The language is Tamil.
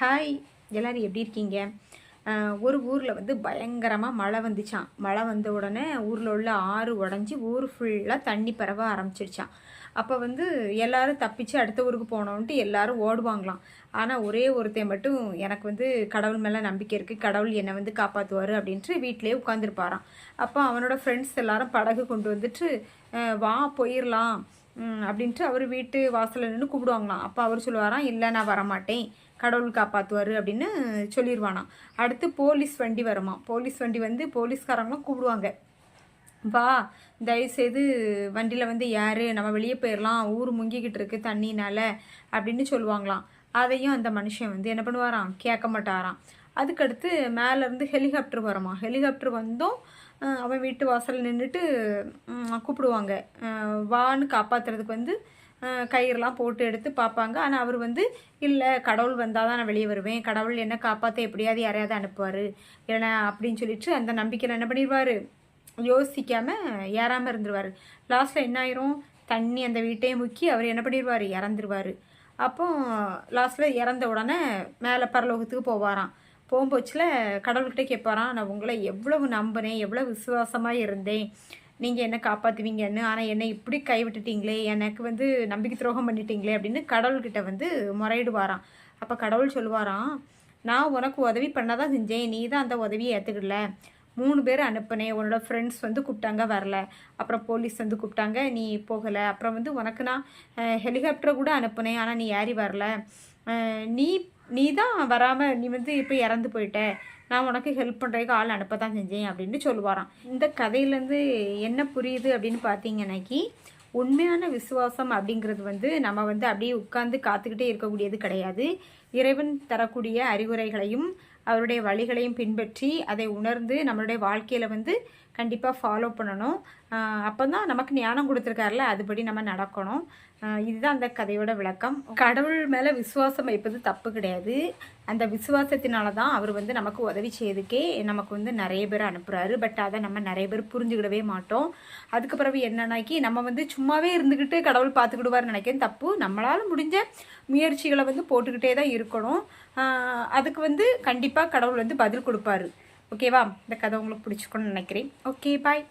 ஹாய் எல்லோரும் எப்படி இருக்கீங்க? ஒரு ஊரில் வந்து பயங்கரமாக மழை வந்துச்சான் மழை வந்த உடனே ஊரில் உள்ள ஆறு உடஞ்சி ஊர் ஃபுல்லாக தண்ணி பரவ ஆரம்பிச்சிருச்சான் அப்போ வந்து எல்லோரும் தப்பிச்சு அடுத்த ஊருக்கு போனோன்ட்டு எல்லாரும் ஓடுவாங்களாம். ஆனால் ஒரே ஒருத்தன் மட்டும் எனக்கு வந்து கடவுள் மேலே நம்பிக்கை இருக்குது கடவுள் என்னை வந்து காப்பாற்றுவார் அப்படின்ட்டு வீட்டிலே உட்காந்துருப்பாராம் அப்போ அவனோட ஃப்ரெண்ட்ஸ் எல்லாரும் படகு கொண்டு வந்துட்டு வா போயிடலாம் அப்படின்ட்டு அவர் வீட்டு வாசலில் நின்று கூப்பிடுவாங்களாம் அப்போ அவர் சொல்லுவாராம் இல்லை நான் வரமாட்டேன். கடவுள் காப்பாற்றுவார் அப்படின்னு சொல்லிடுவானாம் அடுத்து போலீஸ் வண்டி வருமா போலீஸ் வண்டி வந்து போலீஸ்காரங்களும் கூப்பிடுவாங்க வா தயவுசெய்து வண்டியில் வந்து யார் நம்ம வெளியே போயிடலாம் ஊர் முங்கிக்கிட்டு இருக்கு தண்ணினால அப்படின்னு சொல்லுவாங்களாம். அதையும் அந்த மனுஷன் வந்து என்ன பண்ணுவாராம்? கேட்க மாட்டாராம். அதுக்கடுத்து மேலேருந்து ஹெலிகாப்டர் வருமா ஹெலிகாப்டர் வந்தும் அவன் வீட்டு வாசல் நின்றுட்டு கூப்பிடுவாங்க. வான்னு காப்பாற்றுறதுக்கு வந்து கயிறெலாம் போட்டு எடுத்து பார்ப்பாங்க. ஆனால் அவர் வந்து இல்லை கடவுள் வந்தால் தான் நான் வெளியே வருவேன். கடவுள் என்ன காப்பாற்ற எப்படியாவது யாரையாவது அனுப்புவார். இல்லைனா அப்படின்னு சொல்லிட்டு அந்த நம்பிக்கையில் என்ன பண்ணிடுவார்? யோசிக்காமல் ஏறாமல் இருந்துருவார். லாஸ்ட்டில் என்ன ஆயிரும்? தண்ணி அந்த வீட்டையே முக்கி அவர் என்ன பண்ணிடுவார்? இறந்துருவார். அப்போ லாஸ்ட்டில் இறந்த உடனே மேலே பரலோகத்துக்கு போவாராம். போகும்போச்சில் கடவுள்கிட்ட கேட்பாரான் நான் உங்களை எவ்வளவு நம்பினேன் எவ்வளோ விசுவாசமாக இருந்தேன். நீங்கள் என்ன காப்பாற்றுவீங்கன்னு ஆனால் என்னை இப்படி கைவிட்டுட்டீங்களே எனக்கு வந்து நம்பிக்கை துரோகம் பண்ணிட்டீங்களே அப்படின்னு கடவுள்கிட்ட வந்து முறையிடுவாராம். அப்போ கடவுள் சொல்லுவாராம் நான் உனக்கு உதவி பண்ணாதான் செஞ்சேன் நீ தான் அந்த உதவியை ஏற்றுக்கல மூணு பேர் அனுப்புனேன் உன்னோட ஃப்ரெண்ட்ஸ் வந்து கூப்பிட்டாங்க வரல. அப்புறம் போலீஸ் வந்து கூப்பிட்டாங்க நீ போகலை. அப்புறம் வந்து உனக்கு நான் ஹெலிகாப்டரை கூட அனுப்புனேன் ஆனால் நீ ஏறி வரல. நீ நீ தான் வராமல் நீ வந்து இப்போ இறந்து போயிட்ட. நான் உனக்கு ஹெல்ப் பண்ணுறதுக்கு ஆள் அனுப்ப தான் செஞ்சேன் அப்படின்னு சொல்லுவாராம். இந்த கதையிலேருந்து என்ன புரியுது அப்படின்னு பார்த்தீங்கன்னாக்கி உண்மையான விசுவாசம் அப்படிங்கிறது வந்து நம்ம வந்து அப்படியே உட்கார்ந்து காத்துக்கிட்டே இருக்கக்கூடியது கிடையாது. இறைவன் தரக்கூடிய அறிவுரைகளையும் அவருடைய வழிகளையும் பின்பற்றி அதை உணர்ந்து நம்மளுடைய வாழ்க்கையில் வந்து கண்டிப்பாக ஃபாலோ பண்ணணும். அப்போ தான் நமக்கு ஞானம் கொடுத்துருக்காருல அதுபடி நம்ம நடக்கணும். இதுதான் அந்த கதையோட விளக்கம். கடவுள் மேலே விசுவாசம் வைப்பது தப்பு கிடையாது. அந்த விசுவாசத்தினால தான் அவர் வந்து நமக்கு உதவி செய்யறதுக்கே நமக்கு வந்து நிறைய பேர் அனுப்புகிறாரு பட் அதை நம்ம நிறைய பேர் புரிஞ்சுக்கிடவே மாட்டோம். அதுக்கு பிறகு என்னன்னாக்கி நம்ம வந்து சும்மாவே இருந்துக்கிட்டு கடவுள் பார்த்துக்கிடுவார் நினைக்கிறேன் தப்பு. நம்மளால் முடிஞ்ச முயற்சிகளை வந்து போட்டுக்கிட்டே தான் இருக்கணும். அதுக்கு வந்து கண்டிப்பாக கண்டிப்பாக கடவுள் வந்து பதில் கொடுப்பாரு. ஓகேவா இந்த கதை உங்களுக்கு பிடிச்சிக்கணும்னு நினைக்கிறேன். Okay bye